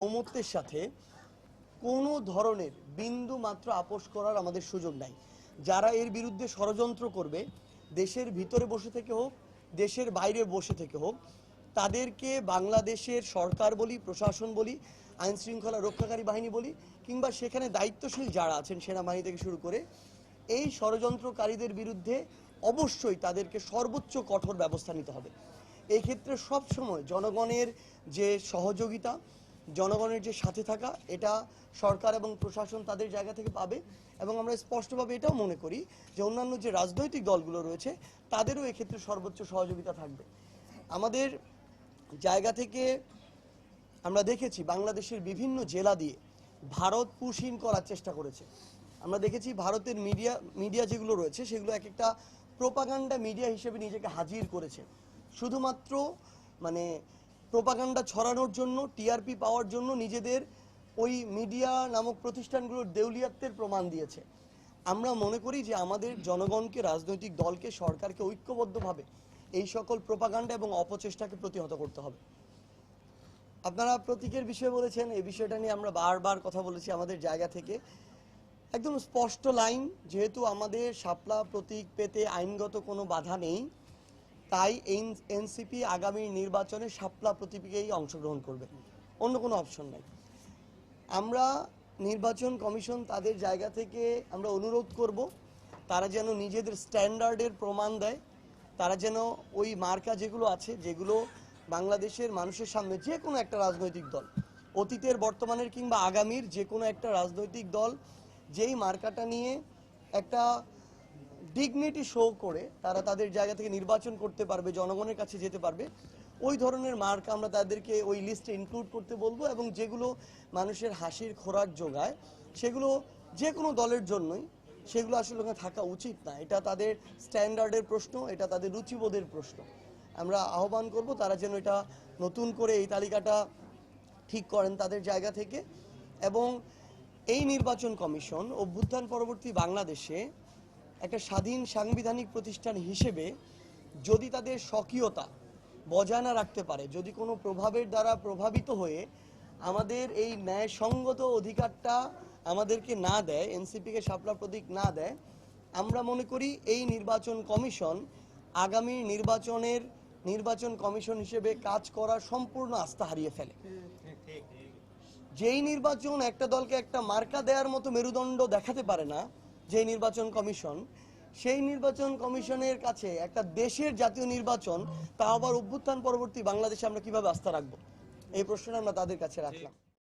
অমত্বের সাথে কোনো ধরনের বিন্দু মাত্র আপোষ করার আমাদের সুযোগ নাই। যারা এর বিরুদ্ধে ষড়যন্ত্র করবে, দেশের ভিতরে বসে থেকে হোক, দেশের বাইরে বসে থেকে হোক, তাদেরকে বাংলাদেশের সরকার বলি, প্রশাসন বলি আইন শৃঙ্খলা রক্ষাকারী বাহিনী বলি, কিংবা সেখানে দায়িত্বশীল যারা আছেন সেনাবাহিনী থেকে শুরু করে, এই ষড়যন্ত্রকারীদের বিরুদ্ধে অবশ্যই তাদেরকে সর্বোচ্চ কঠোর ব্যবস্থা নিতে হবে। এক্ষেত্রে সবসময় জনগণের যে সহযোগিতা জনগণের যে সাথে থাকা, এটা সরকার এবং প্রশাসন তাদের জায়গা থেকে পাবে এবং আমরা স্পষ্টভাবে এটাও মনে করি যে অন্যান্য যে রাজনৈতিক দলগুলো রয়েছে, তাদেরও এক্ষেত্রে সর্বোচ্চ সহযোগিতা থাকবে। আমাদের জায়গা থেকে আমরা দেখেছি বাংলাদেশের বিভিন্ন জেলা দিয়ে ভারত পুশিন করার চেষ্টা করেছে। আমরা দেখেছি ভারতের মিডিয়া মিডিয়া যেগুলো রয়েছে, সেগুলো এক একটা প্রোপাগান্ডা মিডিয়া হিসেবে নিজেকে হাজির করেছে। শুধুমাত্র মানে প্রোপাগান্ডা ছড়ানোর জন্য, টিআরপি পাওয়ার জন্য নিজেদের ওই মিডিয়া নামক প্রতিষ্ঠানগুলোর দেউলিয়াত্বের প্রমাণ দিয়েছে। আমরা মনে করি যে আমাদের জনগণকে, রাজনৈতিক দলকে, সরকারকে ঐক্যবদ্ধভাবে এই সকল প্রোপাগান্ডা এবং অপচেষ্টাকে প্রতিহত করতে হবে। আপনারা প্রতীকের বিষয়ে বলেছেন, এই বিষয়টা নিয়ে আমরা বারবার কথা বলেছি আমাদের জায়গা থেকে। একদম স্পষ্ট লাইন, যেহেতু আমাদের শাপলা প্রতীক পেতে আইনগত কোনো বাধা নেই তাই এনসিপি আগামী নির্বাচনে শাপলা প্রতীকেই অংশগ্রহণ করবে। অন্য কোনো অপশন নাই। আমরা নির্বাচন কমিশন তাদের জায়গা থেকে আমরা অনুরোধ করব, তারা যেন নিজেদের স্ট্যান্ডার্ডের প্রমাণ দেয়। তারা যেন ওই মার্কা যেগুলো আছে, যেগুলো বাংলাদেশের মানুষের সামনে যে কোনো একটা রাজনৈতিক দল, অতীতের, বর্তমানের কিংবা আগামীর যে কোনো একটা রাজনৈতিক দল, যেই মার্কাটা নিয়ে একটা ডিগনিটি শো করে তারা তাদের জায়গা থেকে নির্বাচন করতে পারবে, জনগণের কাছে যেতে পারবে, ওই ধরনের মার্ক আমরা তাদেরকে ওই লিস্টে ইনক্লুড করতে বলব এবং যেগুলো মানুষের হাসির খোরাক যোগায়, সেগুলো যে কোনো দলের জন্যই, সেগুলো আসলে ওখানে থাকা উচিত না। এটা তাদের স্ট্যান্ডার্ডের প্রশ্ন, এটা তাদের রুচিবোধের প্রশ্ন। আমরা আহ্বান করব তারা যেন এটা নতুন করে এই তালিকাটা ঠিক করেন তাদের জায়গা থেকে এবং এই নির্বাচন কমিশন অভ্যুত্থান পরবর্তী বাংলাদেশে একটা স্বাধীন সাংবিধানিক প্রতিষ্ঠান হিসেবে যদি তাদের স্বকীয়তা বজায় না রাখতে পারে, যদি কোনো প্রভাবের দ্বারা প্রভাবিত হয়ে আমাদের এই ন্যায়সঙ্গত অধিকারটা আমাদেরকে না দেয় এনসিপিকে শাপলা প্রতীক না দেয়, আমরা মনে করি এই নির্বাচন কমিশন আগামী নির্বাচনের নির্বাচন কমিশন হিসেবে কাজ করার সম্পূর্ণ আস্থা হারিয়ে ফেলে। যেই নির্বাচন একটা দলকে একটা মার্কা দেওয়ার মতো মেরুদণ্ড দেখাতে পারে না যে নির্বাচন কমিশন, সেই নির্বাচন কমিশনের কাছে একটা দেশের জাতীয় নির্বাচন, তা আবার অভ্যুত্থান পরবর্তী বাংলাদেশে আমরা কীভাবে আস্থা রাখব? এই প্রশ্নটা আমরা তাদের কাছে রাখলাম।